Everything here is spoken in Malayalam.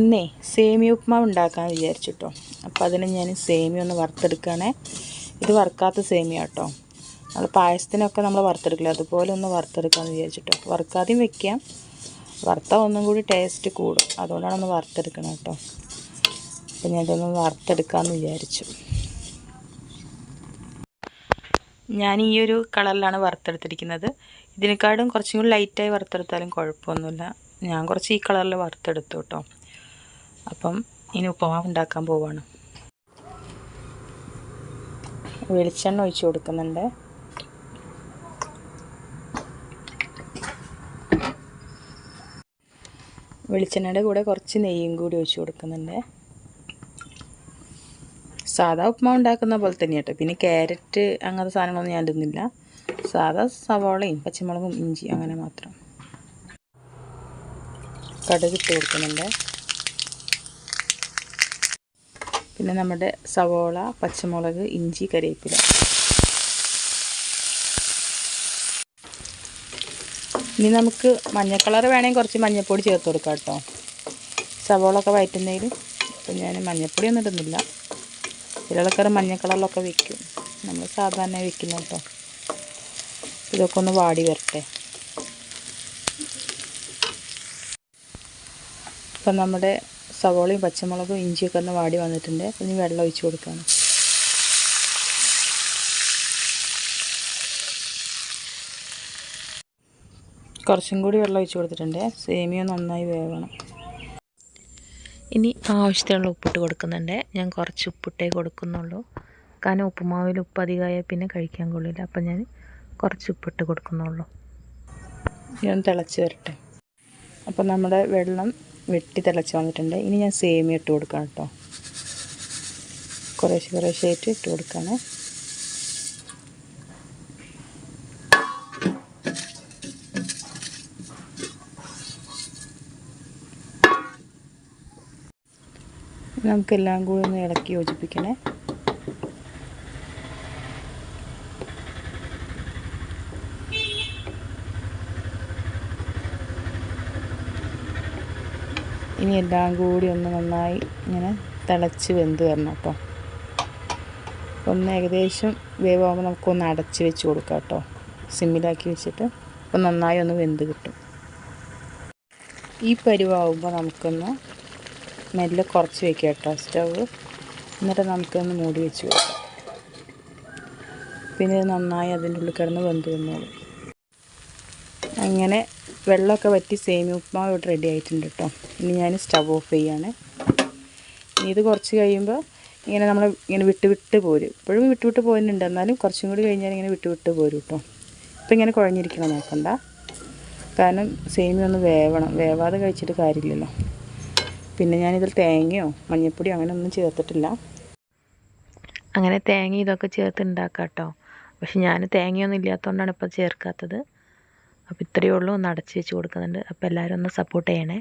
ഇന്നേ സേമിയ ഉപ്മാവ് ഉണ്ടാക്കാൻ വിചാരിച്ചിട്ടോ. അപ്പോൾ അതിന് ഞാൻ സേമിയ ഒന്ന് വറുത്തെടുക്കുകയാണേ ഇത് വറുക്കാത്ത സേമിയ കേട്ടോ നമ്മൾ പായസത്തിനൊക്കെ നമ്മൾ വറുത്തെടുക്കില്ല? അതുപോലെ ഒന്ന് വറുത്തെടുക്കാമെന്ന് വിചാരിച്ചിട്ടോ. വറുക്കാതെയും വെക്കാം. വറുത്ത ഒന്നും കൂടി ടേസ്റ്റ് കൂടും. അതുകൊണ്ടാണ് ഒന്ന് വറുത്തെടുക്കണം കേട്ടോ. അപ്പോൾ ഞാൻ ഇതൊന്ന് വറുത്തെടുക്കാമെന്ന് വിചാരിച്ചു. ഞാൻ ഈ ഒരു കളറിലാണ് വറുത്തെടുത്തിരിക്കുന്നത്. ഇതിനേക്കാളും കുറച്ചും കൂടി ലൈറ്റായി വറുത്തെടുത്താലും കുഴപ്പമൊന്നുമില്ല. ഞാൻ കുറച്ച് ഈ കളറിൽ വറുത്തെടുത്തു കേട്ടോ. അപ്പം ഇനി ഉപ്പുമാവ് ഉണ്ടാക്കാൻ പോവാണ്. വെളിച്ചെണ്ണ ഒഴിച്ച് കൊടുക്കുന്നുണ്ട്. വെളിച്ചെണ്ണയുടെ കൂടെ കുറച്ച് നെയ്യും കൂടി ഒഴിച്ച് കൊടുക്കുന്നുണ്ട്. സാധാ ഉപ്മാവ് ഉണ്ടാക്കുന്ന പോലെ തന്നെ കേട്ടോ. പിന്നെ ക്യാരറ്റ് അങ്ങനത്തെ സാധനങ്ങളൊന്നും ഞാൻ ഇടുന്നില്ല. സാധാ സവാളയും പച്ചമുളകും ഇഞ്ചി അങ്ങനെ മാത്രം. കടുക് ഇട്ട് കൊടുക്കുന്നുണ്ട്. പിന്നെ നമ്മുടെ സവോള പച്ചമുളക് ഇഞ്ചി കറിവേപ്പില ഇനി നമുക്ക് മഞ്ഞ വേണമെങ്കിൽ കുറച്ച് മഞ്ഞൾപ്പൊടി ചേർത്ത് കൊടുക്കാം കേട്ടോ. സവോള ഒക്കെ വയറ്റുന്നതിൽ അപ്പം ഞാൻ മഞ്ഞൾപ്പൊടി ഒന്നും ഇടുന്നില്ല. ചില ആൾക്കാർ മഞ്ഞ കളറിലൊക്കെ വെക്കും. നമ്മൾ സാധാരണ വെക്കുന്നു കേട്ടോ. ഇതൊക്കെ ഒന്ന് വാടി വരട്ടെ. ഇപ്പം നമ്മുടെ സവോളയും പച്ചമുളകും ഇഞ്ചിയൊക്കെ ഒന്ന് വാടി വന്നിട്ടുണ്ട്. ഇനി വെള്ളം ഒഴിച്ച് കൊടുക്കണം. കുറച്ചും കൂടി വെള്ളം ഒഴിച്ച് കൊടുത്തിട്ടുണ്ട്. സേമിയ നന്നായി വേവണം. ഇനി ആവശ്യത്തിനുള്ള ഉപ്പിട്ട് കൊടുക്കുന്നുണ്ട്. ഞാൻ കുറച്ച് ഉപ്പിട്ടേ കൊടുക്കുന്നുള്ളൂ. കാരണം ഉപ്പുമാവിൽ ഉപ്പ് അധികമായാൽ പിന്നെ കഴിക്കാൻ കൊള്ളില്ല. അപ്പം ഞാൻ കുറച്ച് ഉപ്പിട്ട് കൊടുക്കുന്നുള്ളൂ. ഞാൻ തിളച്ച് വരട്ടെ. അപ്പം നമ്മുടെ വെള്ളം വെട്ടി തിളച്ച് വന്നിട്ടുണ്ട്. ഇനി ഞാൻ സേമി ഇട്ട് കൊടുക്കണം കേട്ടോ. കുറേശ്ശെ കുറേശ്ശെ ആയിട്ട് ഇട്ട് കൊടുക്കുകയാണ് നമുക്കെല്ലാം കൂടി ഒന്ന് ഇളക്കി യോജിപ്പിക്കണേ. ഇനി എല്ലാം കൂടി ഒന്ന് നന്നായി ഇങ്ങനെ തിളച്ച് വെന്ത് വരണം കേട്ടോ. ഒന്ന് ഏകദേശം വേവാകുമ്പോൾ നമുക്കൊന്ന് അടച്ച് വെച്ച് കൊടുക്കാം കേട്ടോ. സിമ്മിലാക്കി വെച്ചിട്ട് അപ്പം നന്നായി ഒന്ന് വെന്ത് കിട്ടും. ഈ പരിവാകുമ്പോൾ നമുക്കൊന്ന് മെല്ലെ കുറച്ച് വെക്കാം കേട്ടോ സ്റ്റവ് എന്നിട്ട് നമുക്കൊന്ന് മൂടി വെച്ച് കൊടുക്കാം. പിന്നെ നന്നായി അതിന്റെ ഉള്ളിൽ കിടന്ന് വെന്ത് വന്നോളൂ. അങ്ങനെ വെള്ളമൊക്കെ വറ്റി സേമിയ ഉപ്മാവ് ഇവിടെ റെഡി ആയിട്ടുണ്ട് കേട്ടോ ഇനി ഞാൻ സ്റ്റവ് ഓഫ് ചെയ്യാണ്. ഇനി ഇത് കുറച്ച് കഴിയുമ്പോൾ ഇങ്ങനെ നമ്മൾ ഇങ്ങനെ വിട്ട് വിട്ട് പോരും. ഇപ്പോഴും വിട്ട് വിട്ട് പോകുന്നുണ്ട് എന്നാലും കുറച്ചും കൂടി കഴിഞ്ഞാൽ ഇങ്ങനെ വിട്ട് വിട്ട് പോരും കേട്ടോ ഇപ്പം ഇങ്ങനെ കുഴഞ്ഞിരിക്കണം നോക്കണ്ട. കാരണം സേമിയ ഒന്ന് വേവണം. വേവാതെ കഴിച്ചിട്ട് കാര്യമില്ലല്ലോ. പിന്നെ ഞാനിതിൽ തേങ്ങയോ മഞ്ഞൾപ്പൊടിയോ അങ്ങനെ ഒന്നും ചേർത്തിട്ടില്ല. അങ്ങനെ തേങ്ങ ഇതൊക്കെ ചേർത്ത് ഉണ്ടാക്കാം കേട്ടോ പക്ഷെ ഞാൻ തേങ്ങയൊന്നും ഇല്ലാത്തതുകൊണ്ടാണ് ഇപ്പോൾ ചേർക്കാത്തത്. അപ്പോൾ ഇത്രയേ ഉള്ളൂ. ഒന്ന് അടച്ച് വെച്ച് കൊടുക്കുന്നുണ്ട്. അപ്പോൾ എല്ലാവരും ഒന്ന് സപ്പോർട്ട് ചെയ്യണേ.